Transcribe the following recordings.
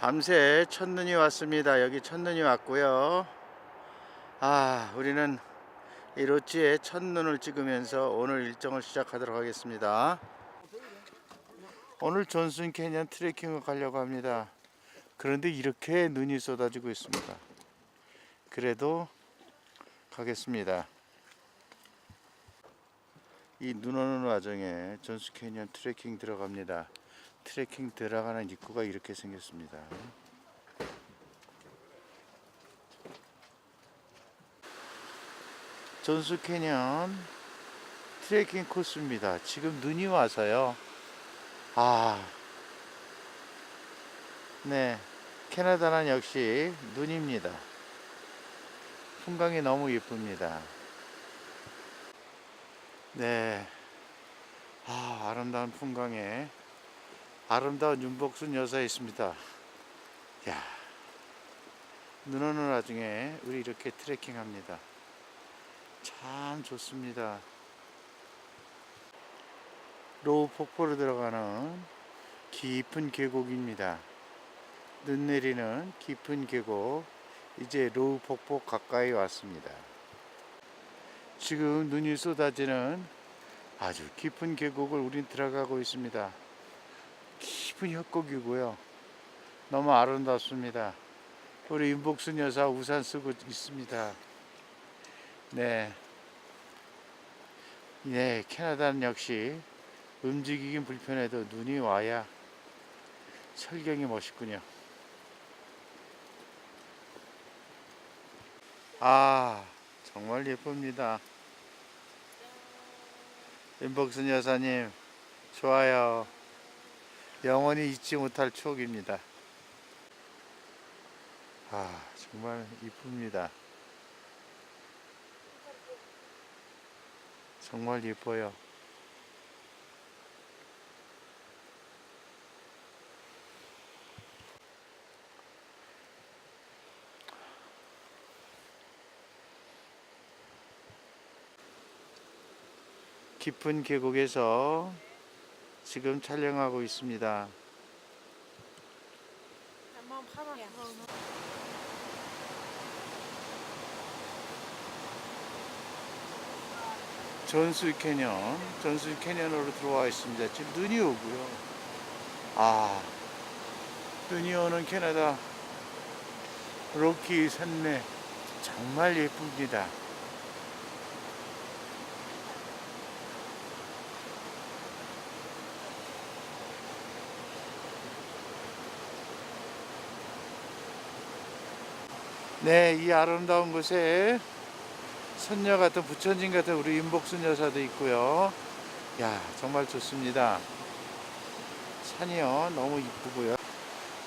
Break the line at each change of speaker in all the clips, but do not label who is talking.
밤새 첫눈이 왔습니다. 여기 첫눈이 왔고요. 아, 우리는 이 로찌에 첫눈을 찍으면서 오늘 일정을 시작하도록 하겠습니다. 오늘 존슨 캐년 트레킹을 가려고 합니다. 그런데 이렇게 눈이 쏟아지고 있습니다. 그래도 가겠습니다. 이 눈 오는 와중에 존슨 캐년 트레킹 들어갑니다. 트레킹 들어가는 입구가 이렇게 생겼습니다. 존스 캐년 트레킹 코스입니다. 지금 눈이 와서요. 아, 네, 캐나다는 역시 눈입니다. 풍광이 너무 예쁩니다. 네, 아, 아름다운 풍광에 아름다운 윤복순 여사 있습니다. 야, 눈 오는 와중에 우리 이렇게 트레킹 합니다. 참 좋습니다. 로우 폭포로 들어가는 깊은 계곡입니다. 눈 내리는 깊은 계곡, 이제 로우 폭포 가까이 왔습니다. 지금 눈이 쏟아지는 아주 깊은 계곡을 우린 들어가고 있습니다. 깊은 협곡이고요. 너무 아름답습니다. 우리 윤복순 여사 우산 쓰고 있습니다. 네. 네, 캐나다는 역시 움직이긴 불편해도 눈이 와야 철경이 멋있군요. 아, 정말 예쁩니다. 윤복순 여사님, 좋아요. 영원히 잊지 못할 추억입니다. 아, 정말 이쁩니다. 정말 예뻐요. 깊은 계곡에서 지금 촬영하고 있습니다. 전수 캐년, 전수 캐년으로 들어와 있습니다. 지금 눈이 오고요. 아, 눈이 오는 캐나다 로키 산맥 정말 예쁩니다. 네, 이 아름다운 곳에 선녀 같은 부처님 같은 우리 윤복순 여사도 있고요. 야 정말 좋습니다. 산이요 너무 이쁘고요.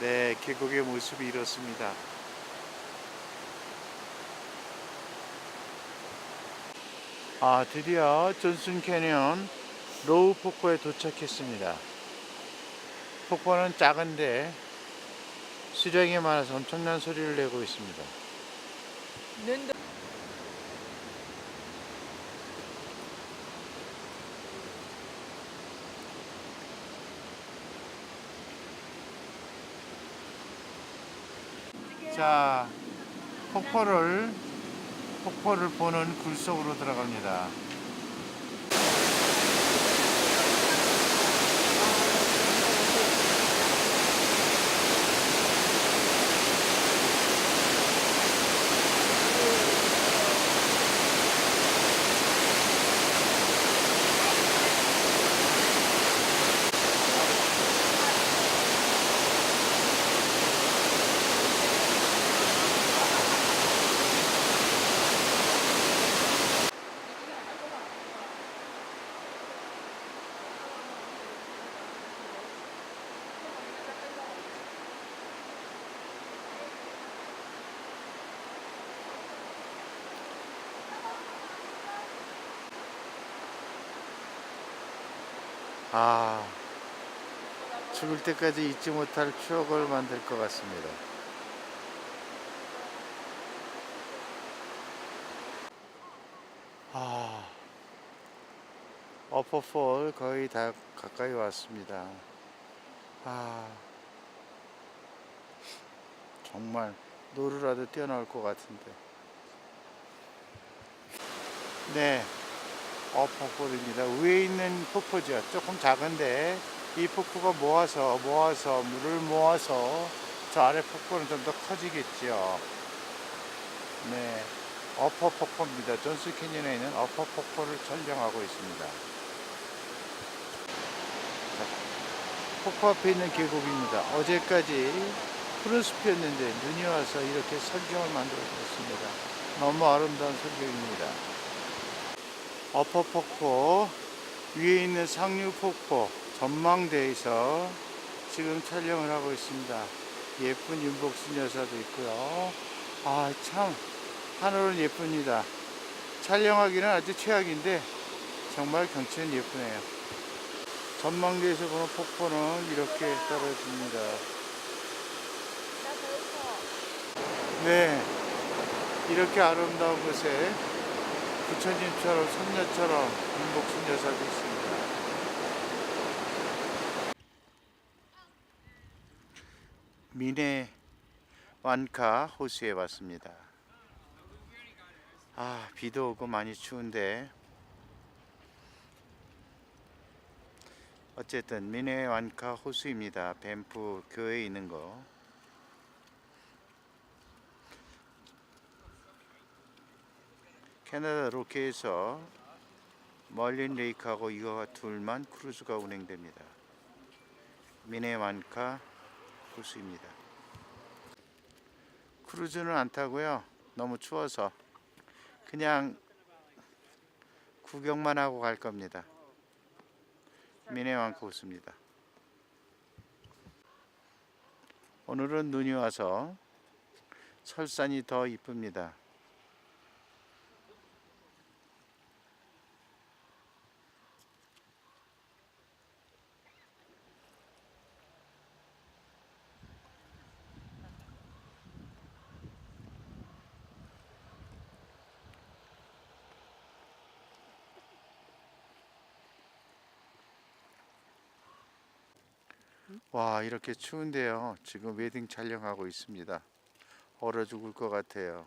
네 계곡의 모습이 이렇습니다. 아 드디어 존슨 캐니언 로우 폭포에 도착했습니다. 폭포는 작은데 수량이 많아서 엄청난 소리를 내고 있습니다.
눈도
자, 폭포를 폭포를 보는 굴 속으로 들어갑니다. 아, 죽을 때까지 잊지 못할 추억을 만들 것 같습니다. 아, 어퍼폴 거의 다 가까이 왔습니다. 아, 정말 노루라도 뛰어나올 것 같은데. 네, 어 폭포입니다. 위에 있는 폭포죠. 조금 작은데 이 폭포가 모아서 모아서 물을 모아서 저 아래 폭포는 좀 더 커지겠죠. 네, 어퍼 폭포입니다. 존스 캐년에 있는 어퍼 폭포를 촬영하고 있습니다. 자, 폭포 앞에 있는 계곡입니다. 어제까지 푸른 숲이었는데 눈이 와서 이렇게 설경을 만들어줬습니다. 너무 아름다운 설경입니다. 어퍼 폭포 위에 있는 상류 폭포 전망대에서 지금 촬영을 하고 있습니다. 예쁜 윤복순 여사도 있고요. 아 참 하늘은 예쁩니다. 촬영하기는 아주 최악인데 정말 경치는 예쁘네요. 전망대에서 보는 폭포는 이렇게 떨어집니다. 네, 이렇게 아름다운 곳에 부처님처럼 선녀처럼 윤복순 여사도 있습니다. 미네 완카 호수에 왔습니다. 아, 비도 오고 많이 추운데 어쨌든 미네 완카 호수입니다. 밴프 교회에 있는 거. 캐나다 로케에서 멀린 레이크하고 이거가 둘만 크루즈가 운행됩니다. 미네완카 호수입니다. 크루즈는 안 타고요. 너무 추워서 그냥 구경만 하고 갈 겁니다. 미네완카 호수입니다. 오늘은 눈이 와서 설산이 더 이쁩니다. 와 이렇게 추운데요. 지금 웨딩 촬영하고 있습니다. 얼어 죽을 것 같아요.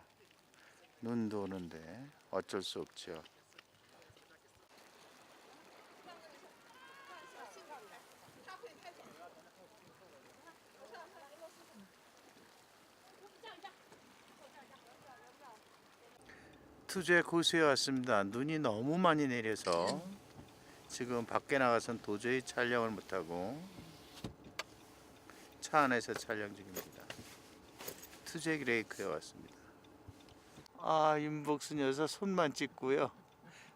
눈도 오는데 어쩔 수 없죠. 투제 고수에 왔습니다. 눈이 너무 많이 내려서 지금 밖에 나가선 도저히 촬영을 못하고 차 안에서 촬영 중입니다. 투잭 레이크에 왔습니다. 아 윤복순 여사 손만 찍고요.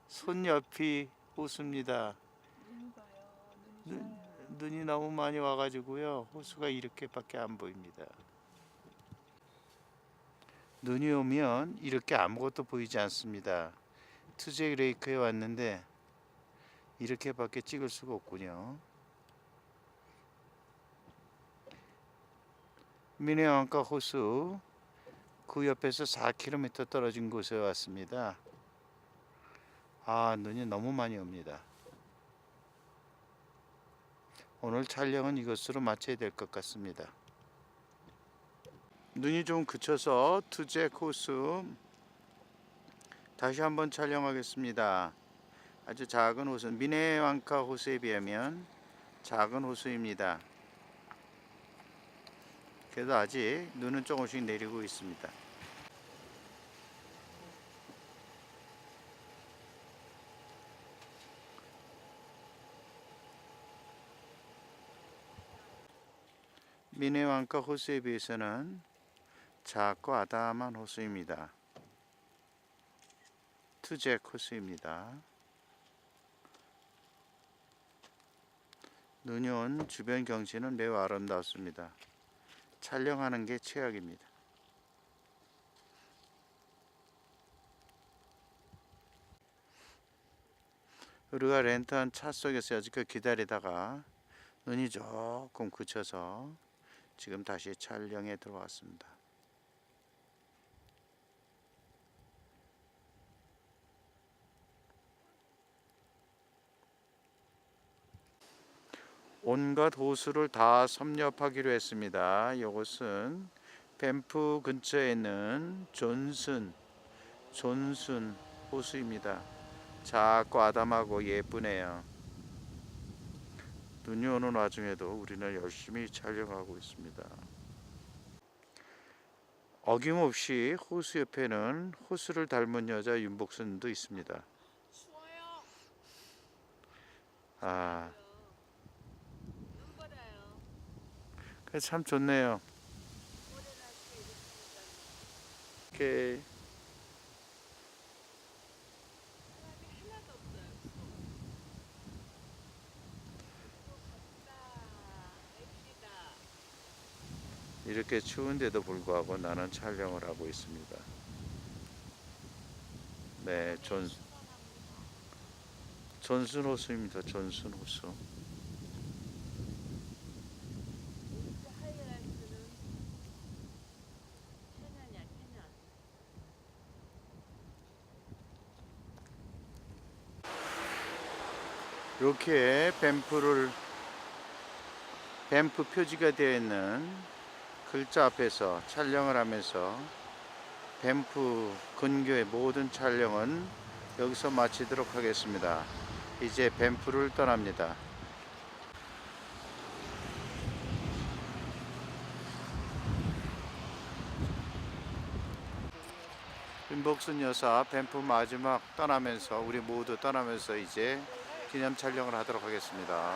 손 옆이 호수입니다. 눈, 눈이 너무 많이 와가지고요. 호수가 이렇게밖에 안 보입니다. 눈이 오면 이렇게 아무것도 보이지 않습니다. 투잭 레이크에 왔는데 이렇게밖에 찍을 수가 없군요. 미네왕가 호수 그 옆에서 4km 떨어진 곳에 왔습니다. 아 눈이 너무 많이 옵니다. 오늘 촬영은 이것으로 마쳐야 될 것 같습니다. 눈이 좀 그쳐서 투제 호수 다시 한번 촬영하겠습니다. 아주 작은 호수 미네왕카 호수에 비하면 작은 호수입니다. 그래도 아직 눈은 조금씩 내리고 있습니다. 미네왕카 호수에 비해서는 작고 아담한 호수입니다. 투잭 호수입니다. 눈이 온 주변 경치는 매우 아름답습니다. 촬영하는 게 최악입니다. 우리가 렌트한 차 속에서 여지껏 기다리다가 눈이 조금 그쳐서 지금 다시 촬영에 들어왔습니다. 온갖 호수를 다 섭렵하기로 했습니다. 이것은 밴프 근처에 있는 존슨 존슨 호수입니다. 작고 아담하고 예쁘네요. 눈이 오는 와중에도 우리는 열심히 촬영하고 있습니다. 어김없이 호수 옆에는 호수를 닮은 여자 윤복순도 있습니다. 아,
눈 받아요.
그 참 좋네요.
날씨에
이렇게 추운데도 불구하고 나는 촬영을 하고 있습니다. 네, 존 존슨 호수입니다. 존슨 호수.
우리 하이라이트는 캐년이야, 캐년.
이렇게 뱀프를 뱀프 표지가 되어 있는 글자 앞에서 촬영을 하면서 뱀프 근교의 모든 촬영은 여기서 마치도록 하겠습니다. 이제 뱀프를 떠납니다. 윤복순 여사 뱀프 마지막 떠나면서 우리 모두 떠나면서 이제 기념 촬영을 하도록 하겠습니다.